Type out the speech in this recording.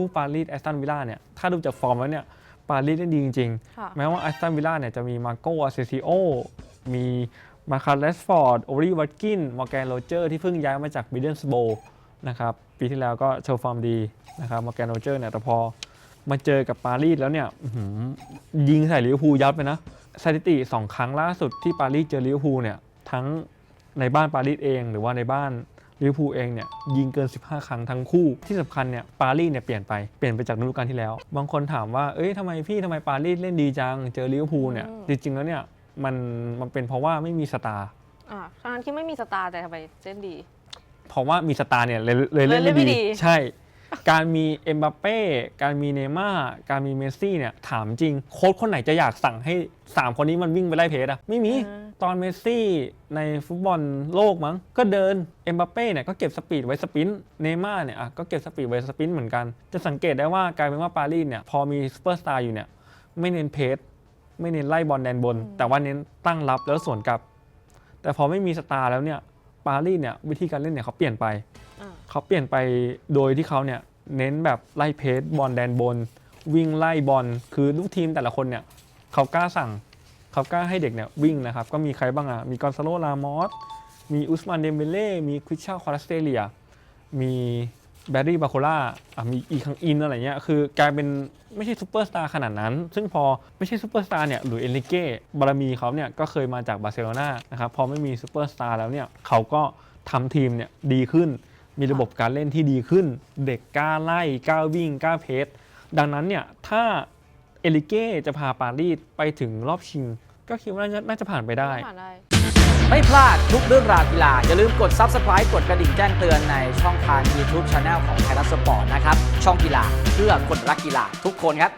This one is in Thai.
คู่ปารีสแอสตันวิลล่าเนี่ยถ้าดูจากฟอร์มแล้วเนี่ยปารีสเล่นดีจริงค่ะๆแม้ว่าแอสตันวิลล่าเนี่ยจะมีมาโกอาเซซิโอมีมาคาเลสฟอร์ดโอรีวัตกินมอร์แกนโรเจอร์ที่เพิ่งย้ายมาจากบิดเดนสโบนะครับปีที่แล้วก็โชว์ฟอร์มดีนะครับมอร์แกนโรเจอร์เนี่ยแต่พอมาเจอกับปารีสแล้วเนี่ยอื้อหือยิงใส่ลิเวอร์พูลยับไปนะสถิติ 2 ครั้งล่าสุดที่ปารีสเจอลิเวอร์พูลเนี่ยทั้งในบ้านปารีสเอง หรือว่าในบ้าน ลิเวอร์พูลเองเนี่ยยิงเกิน 15 ครั้งทั้งคู่ที่สำคัญเนี่ยปารีสเนี่ยเปลี่ยนไปเปลี่ยนไปจากฤดูกาลที่แล้ว บางคนถามว่าเอ้ยทำไมพี่ทำไมปารีสเล่นดีจังเจอลิเวอร์พูลเนี่ยอืมจริงๆแล้วเนี่ยมันมันเป็นเพราะว่าไม่มีสตาร์อ่าทั้งที่ไม่มีสตาร์แต่ทำไมเล่นดี เพราะว่ามีสตาร์เนี่ยเลยเลยเล่นเลยเล่ไม่นไม่ดีดีใช่ การมีเอ็มบัปเป้การมีเนย์ม่าร์การมีเมสซี่เนี่ยถามจริงโค้ชคนไหนจะอยากสั่งให้ 3 คนนี้มันวิ่งไปไล่เพจอะไม่มีอ่า ตอนเมสซี่ในฟุตบอลโลกมั้ง ก็เดิน เอ็มบัปเป้เนี่ยก็เก็บสปีดไว้สปรินต์เนย์ม่าร์เนี่ยอะก็เก็บสปีดไว้สปรินต์เหมือนกัน จะสังเกตได้ว่ากลายเป็นว่าปารีสเนี่ยพอมีซูเปอร์สตาร์อยู่เนี่ยไม่เน้นเพจไม่เน้นไล่บอลแดนบน แต่ว่าเน้นตั้งรับแล้วสวนกลับ แต่พอไม่มีสตาร์แล้วเนี่ยปารีสเนี่ยวิธีการเล่นเนี่ยเขาเปลี่ยนไปอ่าเขาเปลี่ยนไปโดยที่เขาเนี่ยเน้นแบบไล่เพจบอลแดนบน วิ่งไล่บอลคือลูกทีมแต่ละคนเนี่ยเขากล้าสั่ง เขากล้าให้เด็กเนี่ยวิ่งนะครับ ก็มีใครบ้างอะ มีกอนซาโลลามอส มีอุสมานเดมเบเล่ มีควิชชาคอรัสเตเลีย มีแบร์รี่บาโคล่าอะมีอีคังอินอะไรเงี้ย คือกลายเป็นไม่ใช่ซูเปอร์สตาร์ขนาดนั้น ซึ่งพอไม่ใช่ซูเปอร์สตาร์เนี่ยหรือเอลิเก้บารมีเขาเนี่ยก็เคยมาจากบาร์เซโลนานะครับ พอไม่มีซูเปอร์สตาร์แล้วเนี่ยเขาก็ทำทีมเนี่ยดีขึ้น มีระบบการเล่นที่ดีขึ้น เด็กกล้าไล่กล้าวิ่งกล้าเพสดังนั้นเนี่ยถ้า เอลิเก้จะพาปารีสไปถึงรอบชิง ก็คิดว่าน่าจะน่าจะผ่านไปได้ ผ่านได้ ไม่พลาดทุกเรื่องราวกีฬา อย่าลืมกด Subscribe กดกระดิ่งแจ้งเตือนในช่องทาง YouTube Channel ของไทยรัฐสปอร์ตนะครับ ช่องกีฬาเพื่อคนรักกีฬาทุกคนครับ